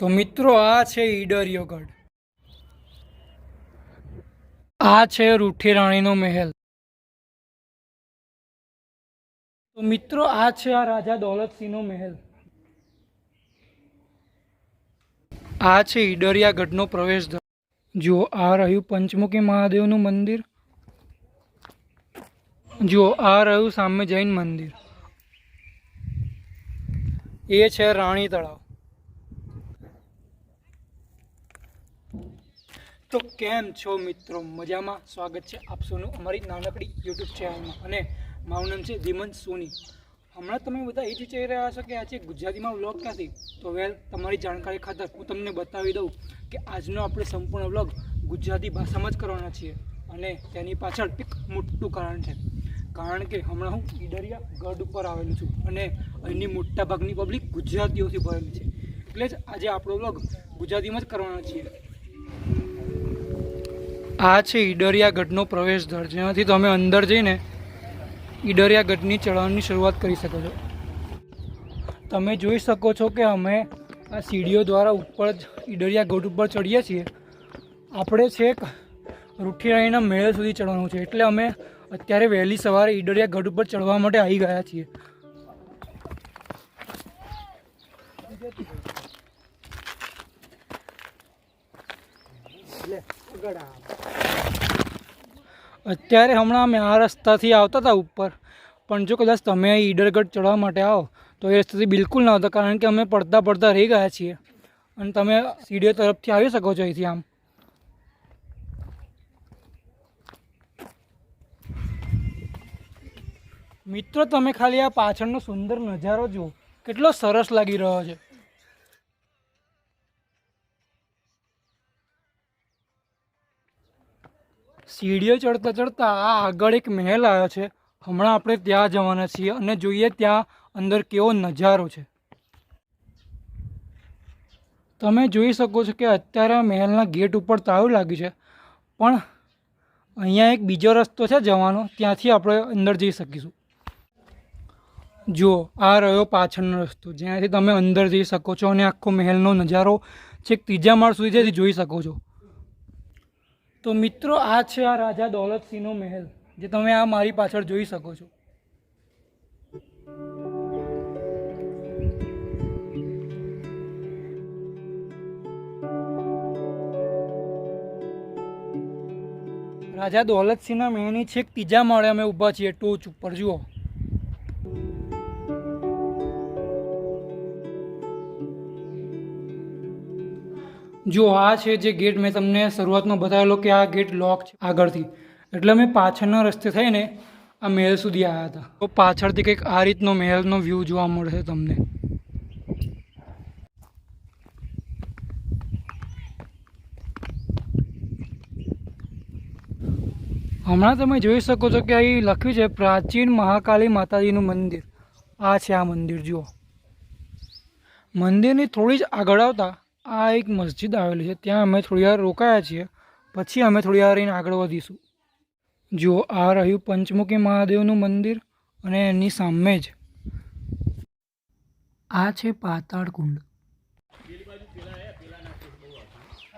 તો મિત્રો, આ છે ઈડરિયો ગઢ આ છે રૂઠી રાણીનો મહેલ. તો મિત્રો, આ છે આ રાજા દોલતસિંહનો મહેલ. આ છે ઈડરિયા ગઢનો પ્રવેશ દ્વાર. જુઓ, આ રહ્યું પંચમુખી મહાદેવનું મંદિર. જુઓ, આ રહ્યું સામે જૈન મંદિર. એ છે રાણી તળાવ. તો કેમ છો મિત્રો? મજામાં? સ્વાગત છે આપ સૌનું અમારી નાનકડી યુટ્યુબ ચેનલમાં અને મારું નામ છે ધીમંત સોની. હમણાં તમે બધા એ જ વિચારી રહ્યા છો કે આજે ગુજરાતીમાં વ્લોગ ક્યાંથી? તો વેલ તમારી જાણકારી ખાતર હું તમને બતાવી દઉં કે આજનો આપણે સંપૂર્ણ વ્લોગ ગુજરાતી ભાષામાં જ કરવાના છીએ. અને તેની પાછળ એક મોટું કારણ છે. કારણ કે હમણાં હું ઈડરિયા ગઢ ઉપર આવેલું છું અને અહીંની મોટા ભાગની પબ્લિક ગુજરાતીઓથી ભરેલી છે. એટલે જ આજે આપણો વ્લોગ ગુજરાતીમાં જ કરવાના છીએ. આ છે ઈડરિયા ગઢનો પ્રવેશ દ્વાર જેનાથી તમે અંદર જઈને ઈડરિયા ગઢની ચઢાણની શરૂઆત કરી શકો છો. તમે જોઈ શકો છો કે અમે આ સીડીઓ દ્વારા ઉપર જ ઈડરિયા ગઢ ઉપર ચડીએ છીએ. આપણે છેક રૂઠીરાણીના મેળે સુધી ચડવાનું છે. એટલે અમે અત્યારે વહેલી સવારે ઈડરિયા ગઢ ઉપર ચડવા માટે આવી ગયા છીએ. અત્યારે હમણાં અમે આ રસ્તાથી આવતા હતા ઉપર. પણ જો કદાચ તમે ઈડરગઢ ચડવા માટે આવો, તો એ રસ્તાથી બિલકુલ ના આવતા, કારણ કે અમે પડતા પડતા રહી ગયા છીએ. અને તમે સીડીઓ તરફથી આવી શકો છો અહીંથી આમ. મિત્રો, તમે ખાલી આ પાછળનો સુંદર નજારો જુઓ. કેટલો સરસ લાગી રહ્યો છે. સીડીઓ ચડતા ચડતા આ આગળ એક મહેલ આવ્યો છે. હમણાં આપણે ત્યાં જવાના છીએ અને જોઈએ ત્યાં અંદર કેવો નજારો છે. તમે જોઈ શકો છો કે અત્યારે મહેલના ગેટ ઉપર તાળું લાગ્યું છે. પણ અહીંયા એક બીજો રસ્તો છે જવાનો, ત્યાંથી આપણે અંદર જઈ શકીશું. જુઓ, આ રહ્યો પાછળનો રસ્તો. જ્યાંથી તમે અંદર જઈ શકો છો અને આખો મહેલનો નજારો છેક ત્રીજા માળ સુધી જોઈ શકો છો. તો મિત્રો, આ છે આ રાજા દોલતસિંહનો મહેલ, જે તમે આ મારી પાછળ જોઈ શકો છો. રાજા દોલતસિંહના મહેલની છેક ત્રીજા માળે અમે ઊભા છીએ ટોચ ઉપર, જુઓ. જો આ છે જે ગેટ મેં તમને શરૂઆતમાં બતાવેલો કે આ ગેટ લોક છે આગળથી. એટલે અમે પાછળના રસ્તે થઈને આ મહેલ સુધી આવ્યા હતા. તો પાછળથી કંઈક આ રીતનો મહેલનો વ્યૂ જોવા મળશે તમને. હમણાં તમે જોઈ શકો છો કે અહીં લખ્યું છે, પ્રાચીન મહાકાળી માતાજીનું મંદિર. આ છે આ મંદિર, જુઓ. મંદિરની થોડી જ આગળ આવતા આ એક મસ્જિદ આવેલી છે. ત્યાં અમે થોડી વાર રોકાયા છીએ. પછી અમે થોડી વાર રહીને આગળ વધીશું. જુઓ આ રહ્યું પંચમુખી મહાદેવનું મંદિર અને એની સામે જ. આ છે પાતાળ કુંડ.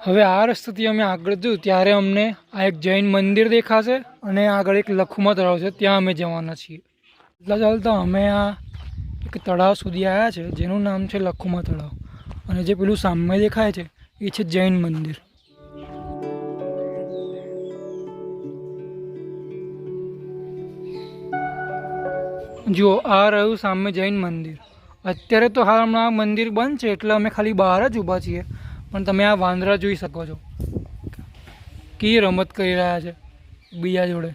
હવે આ રસ્તાથી અમે આગળ જોયું ત્યારે અમને આ એક જૈન મંદિર દેખાશે અને આગળ એક લખુમા તળાવ છે ત્યાં અમે જવાના છીએ. એટલા ચાલતા અમે આ એક તળાવ સુધી આવ્યા છે, જેનું નામ છે લખુમા તળાવ. અને જે પેલું સામે દેખાય છે, એ છે જૈન મંદિર. જુઓ, આ રહ્યું સામે જૈન મંદિર. અત્યારે તો હાલ હમણાં મંદિર બંધ છે, એટલે અમે ખાલી બહાર જ ઊભા છીએ. પણ તમે આ વાંદરા જોઈ શકો છો. કી રમત કરી રહ્યા છે, બીજા જોડે.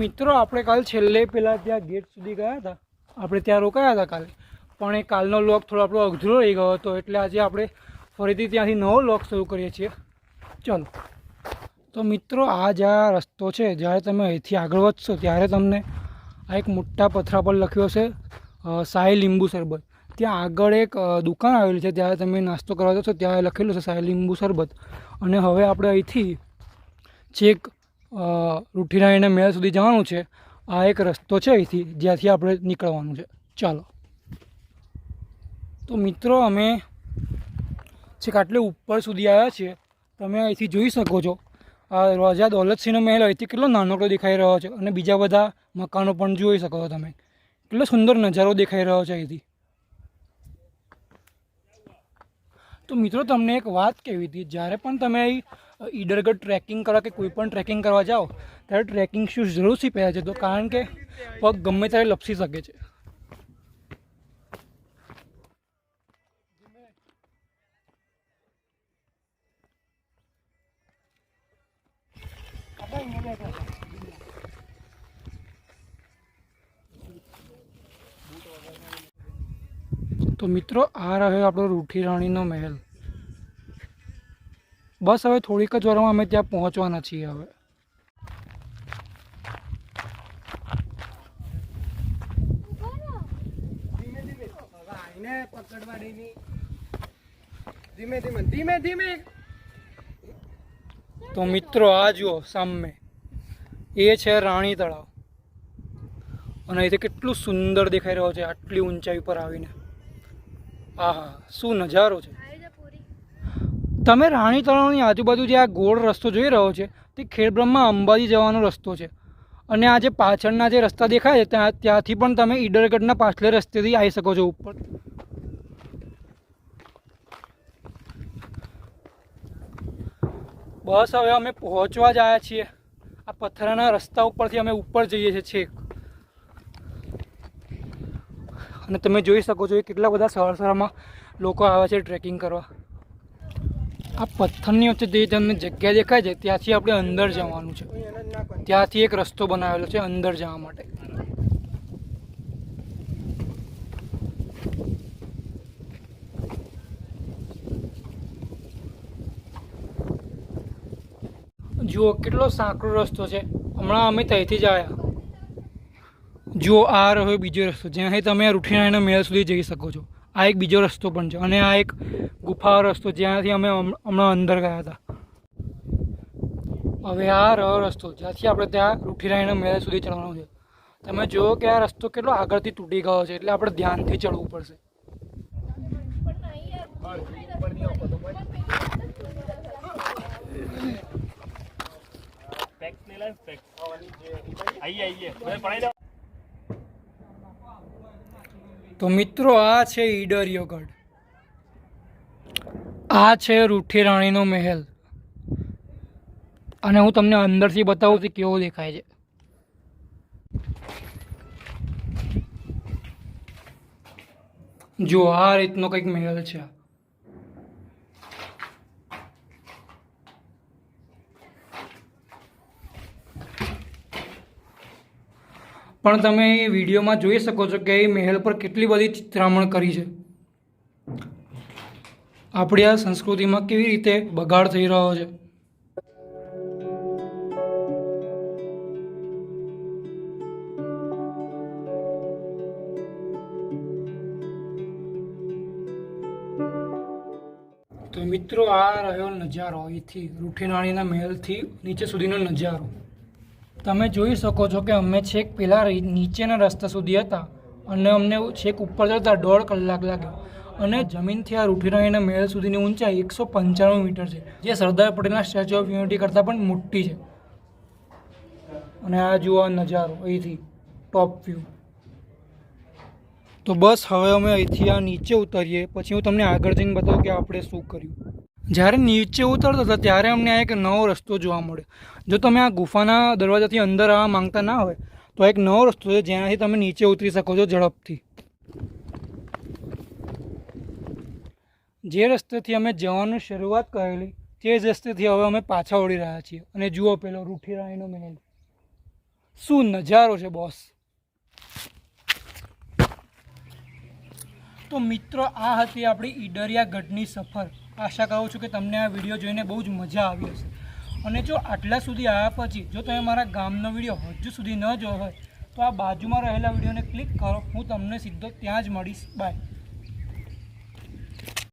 મિત્રો, આપણે કાલ છેલ્લે પહેલાં ત્યાં ગેટ સુધી ગયા હતા. આપણે ત્યાં રોકાયા હતા કાલે. પણ એ કાલનો લોક થોડો આપણો અઘરો રહી ગયો હતો, એટલે આજે આપણે ફરીથી ત્યાંથી નવો લોક શરૂ કરીએ છીએ. ચલો. તો મિત્રો, આ જ આ રસ્તો છે. જ્યારે તમે અહીંથી આગળ વધશો, ત્યારે તમને આ એક મોટા પથરા પર લખ્યો છે સાઈ લીંબુ શરબત ત્યાં આગળ એક દુકાન આવેલી છે. ત્યારે તમે નાસ્તો કરવા જશો, ત્યાં લખેલું છે સાહેબ લીંબુ શરબત અને હવે આપણે અહીંથી છેક અ, રૂઠીરાણીના મેળ સુધી જવાનું છે. આ એક રસ્તો છે અહીંથી જ્યાંથી આપણે નીકળવાનું છે. ચાલો. તો મિત્રો અમે છેક આટલે ઉપર સુધી આવ્યા છીએ. તમે અહીંથી જોઈ શકો છો. આ રાજા દોલતસિંહનો મહેલ અહીંથી કેટલો નાનકડો દેખાઈ રહ્યો છે અને બીજા બધા મકાનો પણ જોઈ શકો છો તમે. કેટલો સુંદર નજારો દેખાઈ રહ્યો છે અહીંથી. તો મિત્રો તમને એક વાત કહેવી હતી. જ્યારે પણ તમે અહીં ઈડરગઢ ટ્રેકિંગ કરવા કે કોઈ પણ ટ્રેકિંગ કરવા જાઓ, ત્યારે ટ્રેકિંગ શૂઝ જરૂરથી પહેરે છે તો કારણ કે પગ ગમે ત્યારે લપસી શકે છે. તો મિત્રો, આ રહ્યો આપણો રૂઠી રાણીનો મહેલ. બસ હવે થોડીક જ વારમાં અમે ત્યાં પહોંચવાના છીએ હવે. ધીમે ધીમે ધીમે ધીમે તો મિત્રો, આ જુઓ સામે. એ છે રાણી તળાવ. અને અહીંથી કેટલું સુંદર દેખાઈ રહ્યો છે આટલી ઊંચાઈ પર આવીને. આહા, શું નજારો છે. તમે રાણી તળાવની આજુબાજુ જે આ ગોળ રસ્તો જોઈ રહ્યો છે, તે ખેડબ્રહ્મા અંબાજી જવાનો રસ્તો છે. અને આ જે પાછળના જે રસ્તા દેખાય છે, ત્યાં ત્યાંથી પણ તમે ઈડરગઢના પાછલે રસ્તેથી આવી શકો છો ઉપર. બસ હવે અમે પહોંચવા જ આવ્યા છીએ. આ પથ્થરના રસ્તા ઉપરથી અમે ઉપર જઈએ છીએ છેક. અને તમે જોઈ શકો છો કેટલા બધા સરસરામાં લોકો આવે છે ટ્રેકિંગ કરવા. આ પથ્થરની વચ્ચે જે તમને જગ્યા દેખાય છે, ત્યાંથી આપણે અંદર જવાનું છે. ત્યાંથી એક રસ્તો બનાવેલો છે અંદર જવા માટે. જુઓ કેટલો સાંકડો રસ્તો છે. હમણાં અમે ત્યાંથી જ આવ્યા. જુઓ આ રહ્યો બીજો રસ્તો. જ્યાંથી તમે રૂઠીનારાયણના મેળ સુધી જઈ શકો છો. આ એક બીજો રસ્તો પણ છે અને આ એક ગુફા રસ્તો, જ્યાંથી અમે હમણાં અંદર ગયા હતા. હવે આ રહ રસ્તો, જ્યાંથી આપણે ત્યાં રૂઠીરાયના મેળ સુધી ચડવાનું છે. તમે જુઓ કે આ રસ્તો કેટલો આગળથી તૂટી ગયો છે, એટલે આપણે ધ્યાનથી ચડવું પડશે. તો મિત્રો, આ છે ઈડર ગઢ આ છે રૂઠી રાણીનો મહેલ. અને હું તમને અંદરથી બતાવું કે કેવો દેખાય છે. જો આ રીતનો કંઈક મહેલ છે. પણ તમે વિડીયોમાં જોઈ શકો છો કે એ મહેલ પર કેટલી બધી ચિત્રામણ કરી છે. આપણી આ સંસ્કૃતિમાં કેવી રીતે બગાડ થઈ રહ્યો છે? તો મિત્રો, આ રહ્યો નજારો. અહીંથી રૂઠીનાણીના મહેલથી નીચે સુધીનો નજારો. તમે જોઈ શકો છો કે અમે છેક પેલા નીચેના રસ્તા સુધી હતા અને અમને છેક ઉપર જતા દોઢ કલાક લાગ્યો. અને જમીનથી આ રૂઠીરાણીના મહેલ સુધીની ઊંચાઈ એકસો પંચાણું મીટર છે, જે સરદાર પટેલના સ્ટેચ્યુ ઓફ યુનિટી કરતાં પણ મોટી છે. અને આ જુઓ નજારો, અહીંથી ટોપ વ્યૂ તો બસ હવે અમે અહીંથી આ નીચે ઉતરીએ, પછી હું તમને આગળ જઈને બતાવું કે આપણે શું કર્યું. જ્યારે નીચે ઉતરતા હતા, ત્યારે અમને આ એક નવો રસ્તો જોવા મળ્યો. જો તમે આ ગુફાના દરવાજાથી અંદર આવવા માંગતા ના હોય, તો એક નવો રસ્તો છે જેનાથી તમે નીચે ઉતરી શકો છો ઝડપથી. જે રસ્તેથી અમે જવાનું શરૂઆત કરેલી, તે જ રસ્તેથી હવે અમે પાછા વળી રહ્યા છીએ. અને જુઓ પેલો રૂઠી રાણીનો મહેલ શું નજારો છે, બોસ? તો મિત્રો, આ હતી આપણી ઈડરિયા ગઢની સફર. આશા કરું છું કે તમને આ વીડિયો જોઈને બહુ જ મજા આવી હશે. અને જો આટલા સુધી આવ્યા પછી, જો તમે મારા ગામનો વીડિયો હજુ સુધી ન જોયો હોય, તો આ બાજુમાં રહેલા વિડીયોને ક્લિક કરો. હું તમને સીધો ત્યાં જ મળીશ. બાય.